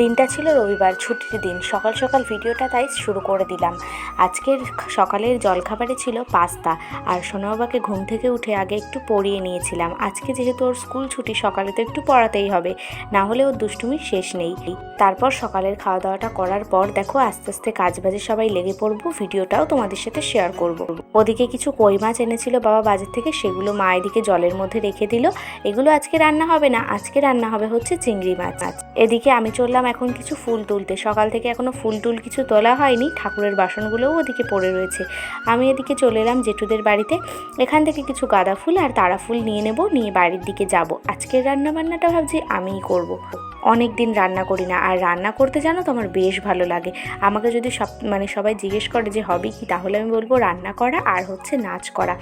দিনটা ছিল রবিবার, ছুটির দিন। সকাল সকাল ভিডিওটা তাই শুরু করে দিলাম। আজকের সকালের জলখাবারে ছিল পাস্তা আর সোনাবাবাকে ঘুম থেকে উঠে আগে একটু পড়িয়ে নিয়েছিলাম। আজকে যেহেতু ওর স্কুল ছুটি, সকালে তো একটু পড়াতেই হবে। না হলে ওর দুষ্টুমি শেষ নেই। তারপর সকালের খাওয়া দাওয়াটা করার পর দেখো আস্তে আস্তে কাজ বাজে সবাই লেগে পড়ব, ভিডিওটাও তোমাদের সাথে শেয়ার করব। ওদিকে কিছু কই মাছ এনেছিল বাবা বাজার থেকে, সেগুলো মা এদিকে জলের মধ্যে রেখে দিল। এগুলো আজকে রান্না হবে না, আজকে রান্না হবে হচ্ছে চিংড়ি মাছ। এদিকে আমি চললাম এখন কিছু ফুল তুলতে। সকাল থেকে এখনও ফুল টুল কিছু তোলা হয়নি, ঠাকুরের বাসনগুলোও ওদিকে পড়ে রয়েছে। আমি এদিকে চলে এলাম জেঠুদের বাড়িতে। এখান থেকে কিছু গাঁদা ফুল আর তারা ফুল নিয়ে নেব, নিয়ে বাড়ির দিকে যাব। আজকের রান্নাবান্নাটা ভাবছি আমিই করব। অনেক দিন রান্না করি না। আর রান্না করতে জানো তো আমার বেশ ভালো লাগে। আমাকে যদি সব মানে সবাই জিজ্ঞেস করে যে হবি কি, তাহলে আমি বলব রান্না করা আর হচ্ছে নাচ করা।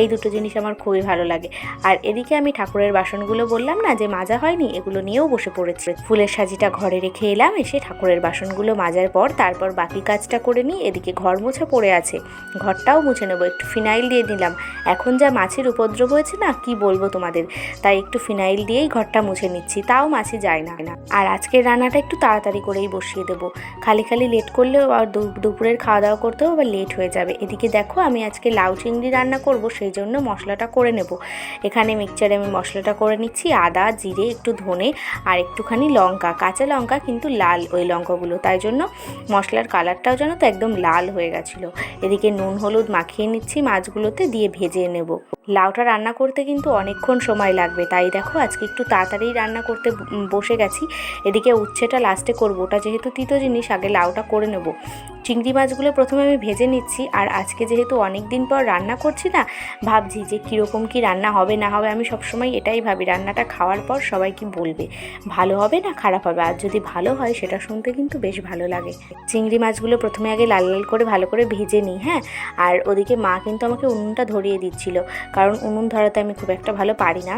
এই দুটো জিনিস আমার খুবই ভালো লাগে। আর এদিকে আমি ঠাকুরের বাসনগুলো বললাম না যে মাজা হয়নি, এগুলো নিয়েও বসে পড়েছে। ফুলের সাজিটা ঘরে রেখে এলাম, এসে ঠাকুরের বাসনগুলো মাজার পর তারপর বাকি কাজটা করে নিই। এদিকে ঘর মোছা পড়ে আছে। ঘরটাও মুছে নেব, একটু ফিনাইল দিয়ে দিলাম এখন যা মাছির উপদ্রব হয়েছে না, কি বলব তোমাদের? তাই একটু ফিনাইল দিয়েই ঘরটা মুছে নিচ্ছি, তাও মাছি যায় না। না। আর আজকের রান্নাটা একটু তাড়াতাড়ি করেই বসিয়ে দেবো। খালি খালি লেট করলেও আর দুপুরের খাওয়া দাওয়া করতেও আবার লেট হয়ে যাবে। এদিকে দেখো, আমি আজকে লাউ চিংড়ি রান্না করব, সেই জন্য মশলাটা করে নেব। এখানে মিক্সচারে আমি মশলাটা করে নিচ্ছি, আদা, জিরে, একটু ধনে আর একটুখানি লঙ্কা। কাঁচা লঙ্কা কিন্তু লাল ওই লঙ্কাগুলো, তাই জন্য মশলার কালারটাও যেন তো একদম লাল হয়ে গেছিল। এদিকে নুন, হলুদ মাখিয়ে নিচ্ছি, মাছগুলোতে দিয়ে ভেজে নেব। লাউটা রান্না করতে কিন্তু অনেকক্ষণ সময় লাগবে। তাই দেখো, আজকে একটু তাড়াতাড়ি রান্না করতে বসে গেছি। এদিকে উচ্ছেটা লাস্টে করব। ওটা যেহেতু তিতো জিনিস, আগে লাউটা করে নেব। চিংড়ি মাছগুলো প্রথমে আমি ভেজে নিচ্ছি। আর আজকে যেহেতু অনেক দিন পর রান্না করছি না, ভাবছি যে কীরকম কি রান্না হবে, না হবে, আমি সবসময় এটাই ভাবি। রান্নাটা খাওয়ার পর সবাই কি বলবে? ভালো হবে না খারাপ হবে? আর যদি ভালো হয়, সেটা শুনতে কিন্তু বেশ ভালো লাগে। চিংড়ি মাছগুলো প্রথমে আগে লাল লাল করে ভালো করে ভেজে নিই হ্যাঁ? আর ওদিকে মা কিন্তু আমাকে উনুনটা ধরিয়ে দিচ্ছিল। কারণ উনুন ধরাতে আমি খুব একটা ভালো পারি না।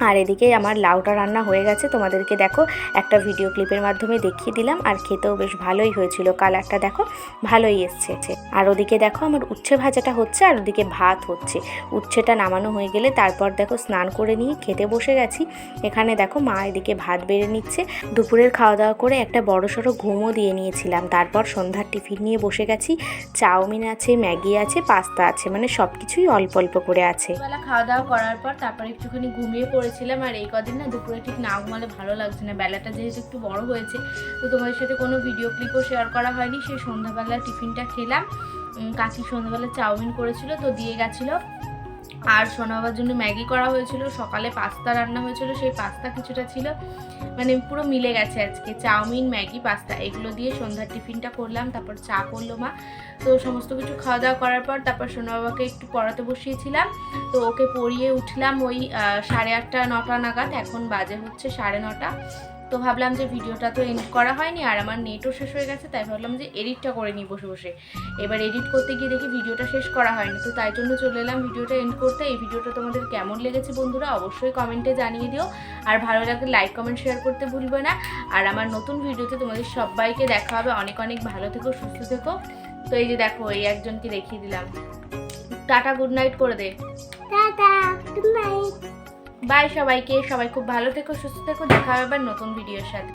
আর এদিকে আমার লাউটা রান্না হয়ে গেছে। তোমাদেরকে দেখো, একটা ভিডিও ক্লিপের মাধ্যমে দেখিয়ে দিলাম আর খেতেও বেশ ভালোই হয়েছিল। কালারটা দেখো, ভালোই এসছে। আর ওদিকে দেখো, আমার উচ্ছে ভাজাটা হচ্ছে আর ওদিকে ভাত হচ্ছে। উচ্ছেটা নামানো হয়ে গেলে তারপর দেখো, স্নান করে নিয়ে খেতে বসে গেছি। এখানে দেখো, মা এদিকে ভাত বেড়ে নিচ্ছে। দুপুরের খাওয়া দাওয়া করে একটা বড় সড়ো ঘুমও দিয়ে নিয়েছিলাম। তারপর সন্ধ্যার টিফিন নিয়ে বসে গেছি। চাউমিন আছে, ম্যাগি আছে, পাস্তা আছে মানে সব কিছুই অল্প অল্প করে আছে। খাওয়া দাওয়া করার পর তারপর একটুখানি ঘুমিয়ে পড়েছিলাম আর এই কদিন না দুপুরে ঠিক না ঘুমালে ভালো লাগছে না। বেলাটা যেহেতু একটু বড় হয়েছে, তো তোমাদের সাথে কোনো ভিডিও ক্লিপও শেয়ার করা হয়নি। সেই সন্ধ্যাবেলা টিফিনটা খেলাম। কাকি সন্ধ্যাবেলা চাউমিন করেছিল, তো দিয়ে গেছিল। আর সোনাবার জন্য ম্যাগি করা হয়েছিল, সকালে পাস্তা রান্না হয়েছিল, সেই পাস্তা কিছুটা ছিল। মানে পুরো মিলে গেছে আজকে। চাউমিন, ম্যাগি, পাস্তা, এগুলো দিয়ে সন্ধ্যার টিফিনটা করলাম, তারপর চা করল মা। তো সমস্ত কিছু খাওয়া দাওয়া করার পর তারপর সোনা বাবাকে একটু পড়াতে বসিয়েছিলাম। তো ওকে পড়িয়ে উঠলাম ওই সাড়ে আটটা, নটা নাগাদ। এখন বাজে হচ্ছে সাড়ে নটা। তো ভাবলাম যে ভিডিওটা তো এডিট করা হয়নি, আর আমার নেটও শেষ হয়ে গেছে, তাই ভাবলাম যে এডিটটা করে নিই বসে বসে। এবার এডিট করতে গিয়ে দেখি ভিডিওটা শেষ করা হয়নি, তো তাই জন্য চলে এলাম ভিডিওটা এন্ড করতে। এই ভিডিওটা তোমাদের কেমন লেগেছে বন্ধুরা অবশ্যই কমেন্টে জানিয়ে দিও, আর ভালো লাগলে লাইক কমেন্ট শেয়ার করতে ভুলবে না। আর আমার নতুন ভিডিওতে তোমাদের সবাইকে দেখা হবে, অনেক অনেক ভালো থেকো, সুস্থ থেকো। তো এই যে দেখো, এই একজনকে দেখিয়ে দিলাম। টাটা গুড নাইট করে দে। Ta ta good night bye সবাইকে সবাই খুব ভালো থেকো সুস্থ থেকো দেখা হবে আবার নতুন ভিডিওর সাথে।